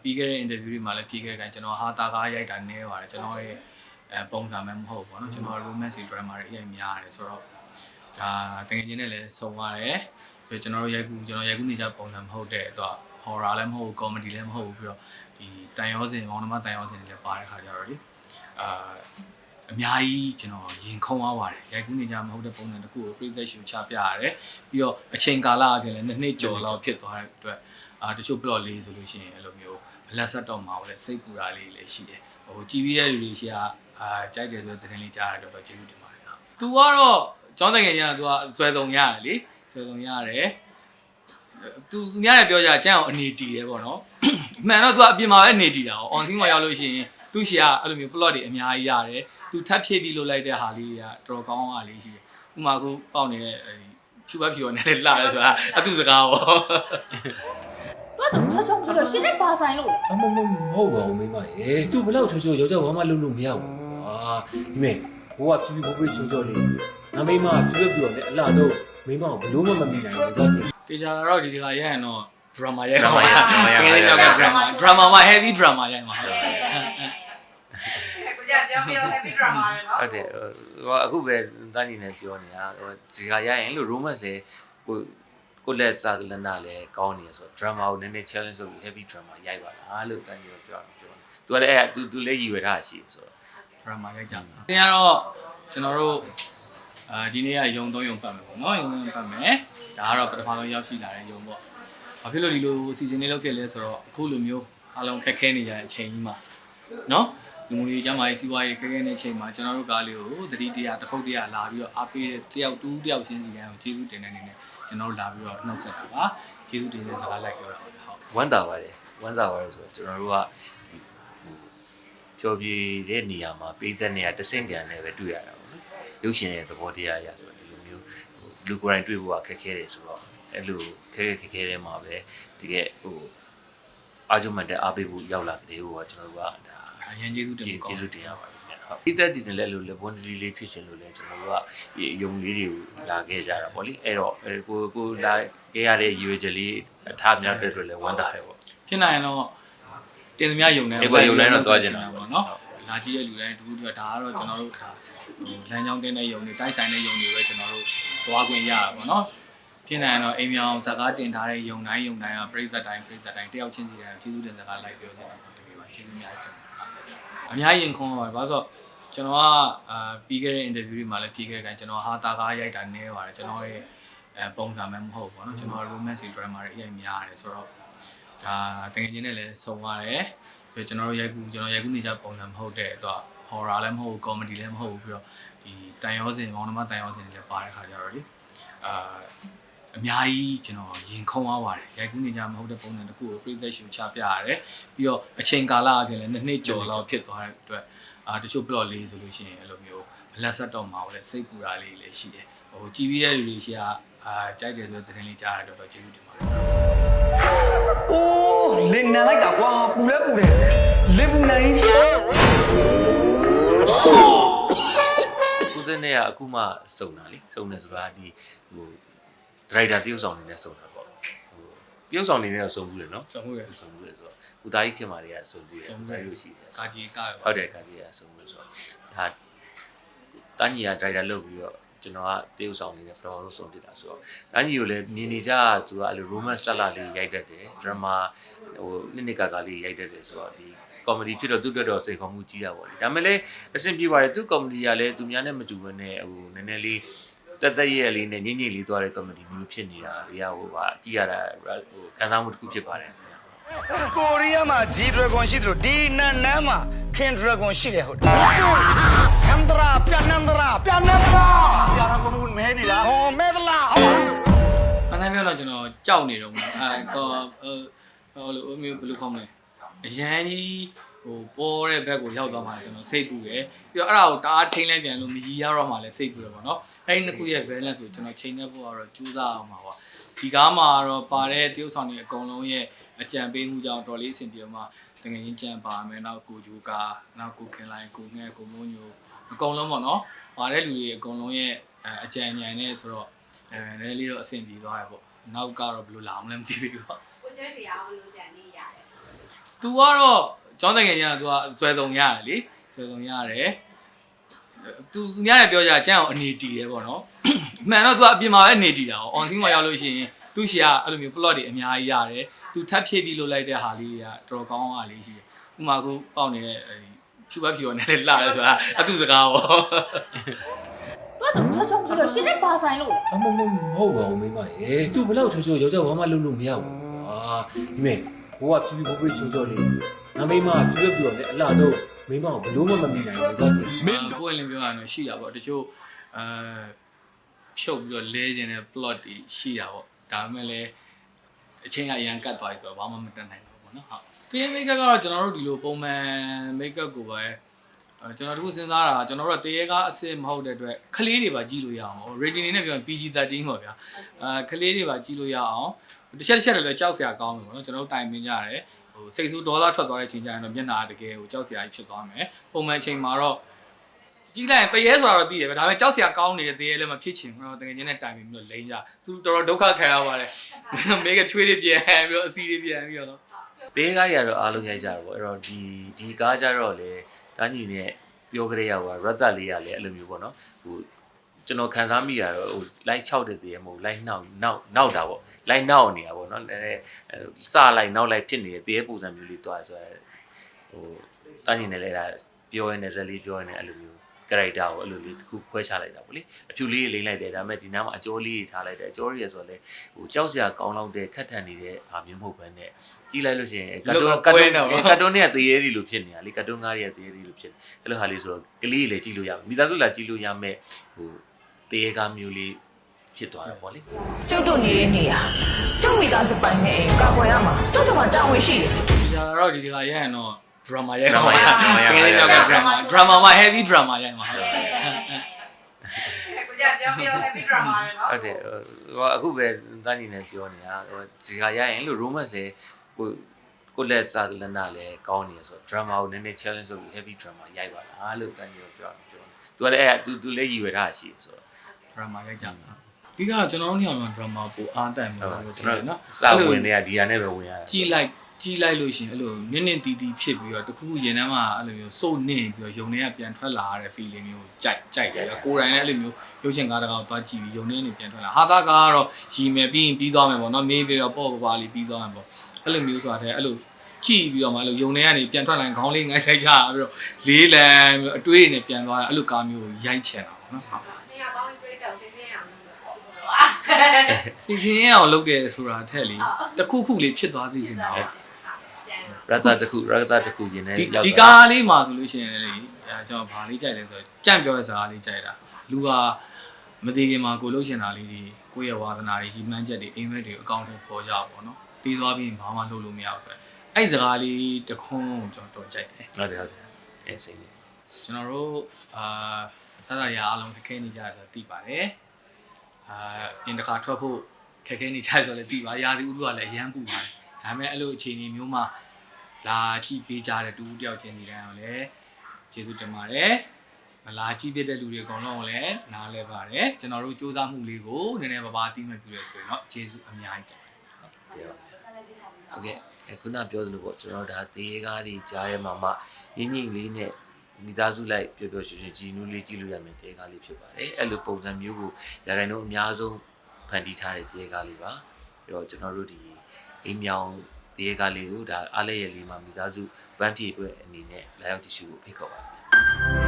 ပြီးခဲ့တဲ့ interview တွေမှာလည်းဖြေခဲ့တဲ့ကျွန်တော်ဟာတာကားရိုက်တာနည်းပါတယ်ကျွန်တော်ရဲ့အဲပုံစံမှမဟုတ်ဘူးပေါ့နော်ကျွန်တော် romance drama တွေအရင်များတယ်ဆိုတော့ဒါတကယ်ချင်းနဲ့လည်းစုံရတယ်ပြီးကျွန်တော်တို့ရိုက်ကူကျွန်တော်ရိုက်ကူနေကြပုံစံမဟုတ်တဲ့တော့ horror လည်းမဟုတ်ဘူး comedy လည်းမဟုတ်ဘူးပြီးတော့ဒီတန်ရောစင်မောင်နှမတန်ရောစင်တွေလည်းပါတဲ့ခါကျတော့လေအာအများကြီးကျွန်တော်ရင်ခုန်သွားပါတယ်ရိုက်ကူးနေကြမဟုတ်တဲ့ပုံစံတစ်ခုကိုပြိသက်ရှူချပြရတယ်ပြီးတော့အချိန်ကာလအပြင်လည်းနှစ်နှစ်ကျော်လောက်ဖြစ်သွားတဲ့အတွက် အာတချို့ plot လေးဆိုလို့ရှိရင်အဲ့လိုမျိုးဘလက်ဆက်တော့မှာလည်းစိတ်ပူတာလေးလည်းရှိတယ်ဟိုကြည်ပြီးတဲ့လူတွေရှိကအာကြိုက်တယ်ဆိုတဲ့သတင်းလေးကြားရတော့တော့ကျေးဇူးတင်ပါတယ်ဟုတ်။ तू ကတော့ကျောင်းတကယ်ကြီးက तू ကဆွဲဆုံးရတယ်လေဆွဲဆုံးရတယ်သူသူများလည်းပြောကြကျန်းအောင်အနေတီတယ်ပေါ့နော်အမှန်တော့ तू အပြင်မှာပဲအနေတီတာ哦 on scene မှာရောက်လို့ရှိရင်သူ့ရှီကအဲ့လိုမျိုး plot တွေအများကြီးရတယ် तू ထပ်ဖြည့်ပြီးလုပ်လိုက်တဲ့ဟာလေးတွေကတော်တော်ကောင်းအောင်လေးရှိတယ်ဥမာခုပေါက်နေတဲ့ ဖြူဘဖြူနဲ့လည်းလာတယ်ဆိုတာအတူစကားပေါ့တော့တော့ချောချောဆိုတော့ရှင်နဲ့ပါဆိုင်လို့အမမမဟုတ်ပါဘူးမိမရေသူဘလောက်ချောချောယောက်ျားဘာမှလုပ်လို့မရဘူးဟာဒီမဲ့ဘိုးကဖြူဖြူဖိုးဖိုးချောချောလေးငါမိမဖြူဖြူပြီးတော့လည်းအလားတော့မိမကိုဘလို့မှမမိနိုင်ဘူးတော့တေချာတော့ဒီစကားရိုက်ရင်တော့ drama ရိုက် drama ရိုက် drama ရိုက်ငယ်လေးကြောက်က drama drama မှာ heavy drama ရိုက်မှာ ဟုတ်ကိုကြပြောပြော happy drama ရယ်နော်ဟုတ်တယ်ဟိုအခုပဲတန်းနေနဲ့ပြောနေတာဟိုဒီကရရင်လို့ romance လေဟိုကိုလက်စာကလနာလည်းကောင်းနေရဆို drama ကိုနည်းနည်း challenge လုပ်ပြီး heavy drama ရိုက်ပါလားလို့တန်းနေပြောတာပြောတယ်သူကလည်းအဲ့သူသူလည်းရည်ရွယ်ထားရှိဆိုတော့ drama ရိုက်ကြမှာတင်ကတော့ကျွန်တော်တို့အာဒီနေ့ကယုံသုံးယုံပတ်မယ်ပေါ့နော်ယုံသုံးယုံပတ်မယ်ဒါကတော့ပထမဆုံးရောက်ရှိလာတဲ့ယုံပေါ့ဘာဖြစ်လို့ဒီလိုအစီအစဉ်လေးလုပ်ခဲ့လဲဆိုတော့အခုလိုမျိုးအားလုံးခက်ခဲနေကြတဲ့အချိန်ကြီးမှာ နော်လူမျိုးရေးကျမ်းမာရေးစီးပွားရေးခက်ခဲနေတဲ့အချိန်မှာကျွန်တော်တို့ကားလေးကိုသတိတရားတစ်ခုတ်တရားလာပြီးတော့အားပေးတဲ့တယောက်တူးတယောက်ချင်းစီတိုင်းကိုကျေးဇူးတင်တဲ့အနေနဲ့ကျွန်တော်တို့လာပြီးတော့နှုတ်ဆက်တာပါကျေးဇူးတင်တဲ့စကားလိုက်ပြောတာပါဟုတ်ဝမ်းသာပါတယ်ဝမ်းသာပါတယ်ဆိုတော့ကျွန်တော်တို့ကဟိုပျော်ပြေတဲ့နေရာမှာပေးတဲ့နေရာတဆင့်ကန်နဲ့ပဲတွေ့ရတာပေါ့နော်ရုပ်ရှင်ရဲ့သဘောတရားအရဆိုတော့ဒီလိုမျိုးဟိုလူကိုယ်တိုင်တွေ့ဖို့ကခက်ခဲတယ်ဆိုတော့အဲ့လိုခက်ခဲခက်ခဲတဲ့မှာပဲတကယ်ဟိုအာဂျုံမတ်တဲ့အားပေးဖို့ရောက်လာတဲ့ဟိုကကျွန်တော်တို့ကဒါ အရင်ကျေးဇူးတင်ကျေးဖို့ကောင်းဇူးတင်ရပါတယ်ခင်ဗျာဟုတ်ဒီသက်တည်တယ်လည်းလို့လေဘွန်ဒီလေးဖြစ်ရှင်လို့လည်းကျွန်တော်တို့ကယုံလေးတွေကိုလာခဲ့ကြတာပေါ့လေအဲ့တော့ကိုကိုလာခဲ့ရတဲ့ရွေချက်လေးအထားများတဲ့လို့လည်းဝမ်းသာတယ်ပေါ့ဖြစ်နိုင်ရင်တော့တင်သမျှယုံနေဒီဘက်ယုံတိုင်းတော့သွားကျင်တာပေါ့နော်လာကြည့်တဲ့လူတိုင်းဒူးတို့ဒါကတော့ကျွန်တော်တို့ဒါလမ်းကြောင်းတင်းတဲ့ယုံတွေတိုက်ဆိုင်တဲ့ယုံတွေပဲကျွန်တော်တို့သွားခွင့်ရတာပေါ့နော်ဖြစ်နိုင်ရင်တော့အိမ်မြောင်ဇာကားတင်ထားတဲ့ယုံတိုင်းယုံတိုင်းကပြိသက်တိုင်းပြိသက်တိုင်းတယောက်ချင်းစီတိုင်းကျေးဇူးတင်စကားလိုက်ပြောချင်တာပေါ့တကယ်ပါကျေးဇူးများတင်ပါတယ် အများကြီးရင်ခုန်ပါပါဆိုတော့ကျွန်တော်ကအာပြီးခဲ့တဲ့ interview တွေမှာလည်းဖြေခဲ့တဲ့အတိုင်းကျွန်တော်ဟာတာကားရိုက်တာနည်းပါတယ်ကျွန်တော်ရဲ့အဲပုံစံမှမဟုတ်ဘူးပေါ့နော်ကျွန်တော် romance drama တွေအရင်များတယ်ဆိုတော့ဒါတကယ်ချင်းနဲ့လည်းစုံရတယ်ပြီးကျွန်တော်တို့ရိုက်ကူကျွန်တော်ရိုက်ကူနေကြပုံစံမဟုတ်တဲ့တော့ horror လည်းမဟုတ်ဘူး comedy လည်းမဟုတ်ဘူးပြီးတော့ဒီတန်ရောစင်မောင်နှမတန်ရောစင်တွေလည်းပါတဲ့ခါကျတော့လေအာ အများကြီးကျွန်တော်ရင်ခုန်သွားပါတယ်ရိုက်ကူနေကြမဟုတ်တဲ့ပုံစံတစ်ခုကိုပြိသက်ရှူချပြရတယ်ပြီးတော့အချိန်ကာလအပြင်လည်းနှစ်နှစ်ကျော်လောက်ဖြစ်သွားတဲ့အတွက်အာတချို့ plot လေးဆိုလို့ရှိရင်အဲ့လိုမျိုးဘလက်ဆက်တော့မှာလည်းစိတ်ပူတာလေးလည်းရှိတယ်ဟိုကြည်ပြီးတဲ့လူတွေရှိကအာကြိုက်တယ်ဆိုတဲ့သတင်းလေးကြားရတော့တော့ကျေးဇူးတင်ပါတယ်အိုးလင်နံလိုက်တာကွာပူလဲပူတယ်လင်ပူနိုင်ခုတဲ့နေ့ကအခုမှစုံတာလေစုံတယ်ဆိုတာဒီဟို ဒရိုက်တာတရုပ်ဆောင်နေနဲ့စုံတာပေါ့ဟိုတရုပ်ဆောင်နေနဲ့စုံဘူးလေနော်စုံမှုရယ်စုံဘူးလေဆိုတော့ဦးသားကြီးခင်မာတွေကစုံဘူးရစုံဘူးဒါရယ်လို့ရှိတယ်ကာကြီးကားရပါဟုတ်တယ်ကာကြီးကစုံဘူးဆိုတော့ဒါတန်းကြီးကဒရိုက်တာလုပ်ပြီးတော့ကျွန်တော်ကတရုပ်ဆောင်နေတဲ့ flow လို့ဆုံးပြတာဆိုတော့တန်းကြီးကိုလည်းမြင်နေကြသူကအဲ့လို romance တက်လာလေးရိုက်တတ်တယ် drama ဟိုနှစ်နှစ်ကာကာလေးရိုက်တတ်တယ်ဆိုတော့ဒီ comedy ဖြစ်တော့သူ့အတွက်တော့စိတ်ခေါ်မှုကြီးတာပေါ့လေဒါပေမဲ့လည်းအဆင်ပြေပါတယ်သူ comedy ကလည်းသူများနဲ့မတူဘဲနဲ့ဟိုနည်းနည်းလေး တက်တက်ရဲ့လေးနဲ့ညင်ညင်လေးသွားတဲ့ comedy မျိုးဖြစ်နေတာလေးကဟိုပါကြည့်ရတာဟိုခံစားမှုတစ်ခုဖြစ်ပါတယ်ကိုရီးယားမှာ G Dragon ရှိတယ်လို့ဒီနန်နန်းမှာ King Dragon ရှိတယ်ဟုတ်တယ်ကန္ဒရာပြန်နန္ဒရာပြန်နန္ဒရာပြန်တော့ဘုံမဲနေလားဟောမဲသလားဟော။အနိုင်ပြောတော့ကျွန်တော်ကြောက်နေတော့မှာအဲတော့ဟိုလိုအမျိုးဘယ်လိုခေါ်မလဲ။အရန်ကြီး ဟိုပေါ်တဲ့ဘက်ကိုရောက်သွားမှကျွန်တော်စိတ်ပူတယ်။ပြီးတော့အဲ့ဒါကိုတအားထိမ့်လိုက်ပြန်လို့မကြီးရတော့မှလည်းစိတ်ပူတယ်ပေါ့နော်။အဲ့ဒီနှစ်ခုရဲ့ balance ကိုကျွန်တော်ချိန်နေဖို့ကတော့ကြိုးစားအောင်ပါပေါ့။ဒီကားမှာတော့ပါတဲ့တရုပ်ဆောင်တွေအကုန်လုံးရဲ့အကြံပေးမှုကြောင့်တော်လေးအဆင်ပြေမှတကယ်ချင်းကြံပါမယ်နောက်ကိုဂျူကာနောက်ကိုခင်လိုက်ကိုငဲကိုမိုးညိုအကုန်လုံးပေါ့နော်။ပါတဲ့လူတွေအကုန်လုံးရဲ့အကြံဉာဏ်နဲ့ဆိုတော့အဲနည်းနည်းလေးတော့အဆင်ပြေသွားရပေါ့နောက်ကတော့ဘယ်လိုလာအောင်လဲမသိသေးဘူးပေါ့ကိုကျက်တရားဘယ်လိုကြံနေရတယ် तू ကတော့ ကျောင်းတကယ်ကြီးကသူကဇွဲဆုံးရတယ်လေဇွဲဆုံးရတယ်သူသူများလည်းပြောကြကျန်အောင်အနေတီတယ်ပေါ့နော်မှန်တော့သူကအပြင်မှာပဲအနေတီတာပေါ့ on scene မှာရောက်လို့ရှိရင်သူရှီကအဲ့လိုမျိုး plot တွေအများကြီးရတယ်သူထပ်ဖြည့်ပြီးလုပ်လိုက်တဲ့ဟာလေးတွေကတော်တော်ကောင်းတာလေးရှိတယ်ဥမာကူပေါက်နေတဲ့ဖြူပါဖြူရနဲ့လှတယ်ဆိုတာအတူစကားပေါ့တော်တော်ချောချောဆိုတော့ရှင်နဲ့ပါဆိုင်လို့အမမမဟုတ်ပါဘူးမိမရေသူဘယ်လောက်ချောချောယောက်ျားဘာမှလုပ်လို့မရဘူးကွာဒီမဲ့ဘိုးကဖြူဖြူဖိုးဖိုးချောချောလေး ငါမိမဖြူဖြူပြောနေအလားတော့မိမကိုဘလို့မှမမိနိုင်ဘူးကွာမင်းကိုယ်လည်းပြောရရင်ရှိတာပေါ့တချို့အဲဖြုတ်ပြီးတော့လဲခြင်းတဲ့ plot တွေရှိတာပေါ့ဒါပေမဲ့လည်းအချင်းကအရန်ကတ်သွားပြီဆိုတော့ဘာမှမတတ်နိုင်ဘူးပေါ့နော်ဟုတ် cream makeup ကတော့ကျွန်တော်တို့ဒီလိုပုံမှန် makeup ကိုပဲအဲကျွန်တော်တို့စဉ်းစားတာကျွန်တော်တို့ကတရေကားအစ်စ်မဟုတ်တဲ့အတွက်ခလေးတွေပါကြည့်လို့ရအောင်ပေါ့ rating နေနဲ့ပြောရင် PG13 ပေါ့ဗျာအဲခလေးတွေပါကြည့်လို့ရအောင်တစ်ချက်တစ်ချက်လည်းကြောက်စရာကောင်းတယ်ပေါ့နော်ကျွန်တော်တို့တိုင်ပင်ကြရတယ် ဟိုစိတ်ဆိုးဒေါသထွက်သွားတဲ့အချိန်ကျရင်တော့မျက်နှာတကယ်ကိုကြောက်စရာကြီးဖြစ်သွားမယ်ပုံမှန်အချိန်မှာတော့ကြည့်လိုက်ရင်တရေဆိုတာတော့သိတယ်ပဲဒါပေမဲ့ကြောက်စရာကောင်းနေတဲ့တရေလည်းမဖြစ်ချင်ဘူးတော့တကယ်ချင်းနဲ့တိုင်ပြီးတော့လိမ့်ကြသူတော်တော်ဒုက္ခခံရပါတယ်မေကချွေးတွေပြန်ပြီးတော့အစီတွေပြန်ပြီးတော့တေးကားတွေကတော့အားလုံးရိုက်ကြတယ်ပေါ့အဲ့တော့ဒီဒီကားကြတော့လေတာညီနဲ့ပြောကြရပါရတ်တလေးရလေအဲ့လိုမျိုးပေါ့နော်ဟို ကျွန်တော်ခံစားမိရတော့ဟို line 6တဲ့တည်းမဟုတ် line နောက်နောက်နောက်တာပေါ့ line နောက်နေတာပေါ့နော်အဲစလိုက်နောက်လိုက်ဖြစ်နေတဲ့တည်းပုံစံမျိုးလေးတွားဆိုရဟိုတာညီနဲ့လည်းဒါပြောရင်းနဲ့ဇက်လေးပြောရင်းနဲ့အဲ့လိုမျိုး character ကိုအဲ့လိုလေးတစ်ခုခွဲခြားလိုက်တာပေါ့လေအဖြူလေးလေးလိမ့်လိုက်တယ်ဒါပေမဲ့ဒီနားမှာအကျော်လေးထားလိုက်တယ်အကျော်ရီရဆိုတော့လေဟိုကြောက်စရာကောင်းလောက်တဲ့ခက်ထန်နေတဲ့အာမျိုးမဟုတ်ဘဲနဲ့ကြီးလိုက်လို့ရှိရင်ကတ်တုန်းကတ်တုန်းကတ်တုန်းနဲ့တရေရီလိုဖြစ်နေတာလေကတ်တုန်းကားတွေကတရေရီလိုဖြစ်နေအဲ့လိုဟာလေးဆိုတော့ကလေးလေးကြည့်လို့ရမိသားစုလာကြည့်လို့ရမယ်ဟို တရေကားမျိုးလေးဖြစ်သွားတယ်ပေါ့လေကျုပ်တို့နေတဲ့နေရာကျုပ်မိသားစုပိုင်နဲ့ကာကွယ်ရမှာကျုပ်တို့မှာတာဝန်ရှိတယ်ဒီကြတော့ဒီတကရရင်တော့ drama ရိုက် drama ရိုက် drama ရိုက်တကယ်ကြောက်က drama drama မှာ heavy drama ရိုက်မှာဟုတ်ကိုကြပြောပြော happy drama ရယ်နော်ဟုတ်တယ်ဟိုအခုပဲတန်းနေနဲ့ပြောနေတာဟိုဒီဟာရရင်လို့ romance လေဟိုကိုလက်စာလနာလည်းကောင်းနေရဆို drama ကိုနည်းနည်း challenge လုပ်ပြီး heavy drama ရိုက်ပါလားလို့တန်းကြီးပြောပြောသူကလည်းအဲ့သူသူလည်းရည်ရွယ်ထားရှိဆိုတော့ drama ရိုက်ကြမှာဒီကကျွန်တော်တို့ညောင်တော့ drama ပိုအားတန်မှာဟုတ်လို့ကျွကျွန်န်တော်တော်နော်စာဝင်တွေကဒီဟာနဲ့ပဲဝင်ရတာကြည်လိုက်ကြည်လိုက်လို့ရှိရင်အဲ့လိုနင်းနင်းတီးတီးဖြစ်ပြီးတော့တခုခုရင်ထဲမှာအဲ့လိုမျိုးစုပ်နင်းပြီးတော့ယုံထဲကပြန်ထွက်လာရတဲ့ feeling မျိုးကိုကြိုက်ကြိုက်တယ်ကိုယ်တိုင်လည်းအဲ့လိုမျိုးရုပ်ရှင်ကားတကားကိုသွားကြည့်ပြီးယုံထဲနေပြန်ထွက်လာဟာတာကားကတော့ရီမယ်ပြီးရင်ပြီးသွားမယ်ပေါ့နော်မေးပြီးတော့ပေါ့ပေါ့ပါလေးပြီးသွားမယ်ပေါ့အဲ့လိုမျိုးဆိုတာတဲ့အဲ့လိုကြည့်ပြီးတော့မှအဲ့လိုယုံထဲကနေပြန်ထွက်လာရင်ခေါင်းလေးငိုက်ဆိုင်ချပြီးတော့လေးလံပြီးတော့အတွေးတွေနဲ့ပြန်သွားတယ်အဲ့လိုကားမျိုးကိုရိုက်ချင်တာပေါ့နော် စီစဉ်ရအောင်လုပ်တယ်ဆိုတာထက်လေတခုခုလေးဖြစ်သွားသိစင်တာပေါ့ရတတစ်ခုရတတစ်ခုရင်နဲ့ဒီရောက်ဒီတာကားလေးမှာဆိုလို့ရှိရင်လေအဲကျွန်တော်ဗာလေးကြိုက်လဲဆိုတော့ကြံ့ပြောတဲ့စကားလေးကြိုက်တာလူကမသေးခင်မှာကိုလှုပ်ရှင်တာလေးတွေကိုယ့်ရဲ့ဝါသနာတွေကြီးမှန်းချက်တွေအိမ်မက်တွေအကောင့်တွေပေါ်ကြပါတော့ပြီးသွားပြီးဘာမှလုပ်လို့မရဘူးဆိုတော့အဲ့စကားလေးတခွန်းကိုကျွန်တော်တော်ကြိုက်တယ်ဟုတ်တယ်ဟုတ်တယ်အဲစိတ်လေးကျွန်တော်တို့အာစသရအားလုံးခက်ခဲနေကြတယ်ဆိုတော့သိပါတယ် အာပြင်တစ်ခါထွက်ဖို့ခက်ခဲနေကြတယ်ဆိုတော့လည်းသိပါရာသီဥတုကလည်းအရန်ပူပါတယ်ဒါပေမဲ့အဲ့လိုအခြေအနေမျိုးမှာလာကြည့်ပေးကြတဲ့တူတူတယောက်ချင်းဒီတိုင်းအောင်လည်းကျေးဇူးတင်ပါတယ်မလာကြည့်ပြတဲ့လူတွေအကုန်လုံးကိုလည်းနားလဲပါတယ်ကျွန်တော်တို့စူးစမ်းမှုလေးကိုနည်းနည်းပါးပါးသိမှတ်ပြုရဆိုရင်တော့ကျေးဇူးအများကြီးတင်ပါတယ်ဟုတ်ကဲ့အခုနပြောသလိုပေါ့ကျွန်တော်ဒါသေးကားတွေကြားရဲမှာမှရင်းညင်လေးနဲ့ မိသားစုလိုက်ပျော်ပျော်ရွှင်ရွှင်ကြည်နူးလေးကြည့်လို့ရမယ်တဲကားလေးဖြစ်ပါတယ်အဲ့လိုပုံစံမျိုးကိုရခိုင်တော့အများဆုံးဖန်တီးထားတဲ့တဲကားလေးပါပြီးတော့ကျွန်တော်တို့ဒီအိမ်မြောင်တဲကားလေးကိုဒါအားလည်းရလေးမှာမိသားစုဗန်းပြေပွဲအနေနဲ့လာရောက်ကြည့်ရှုဖို့ဖိတ်ခေါ်ပါတယ်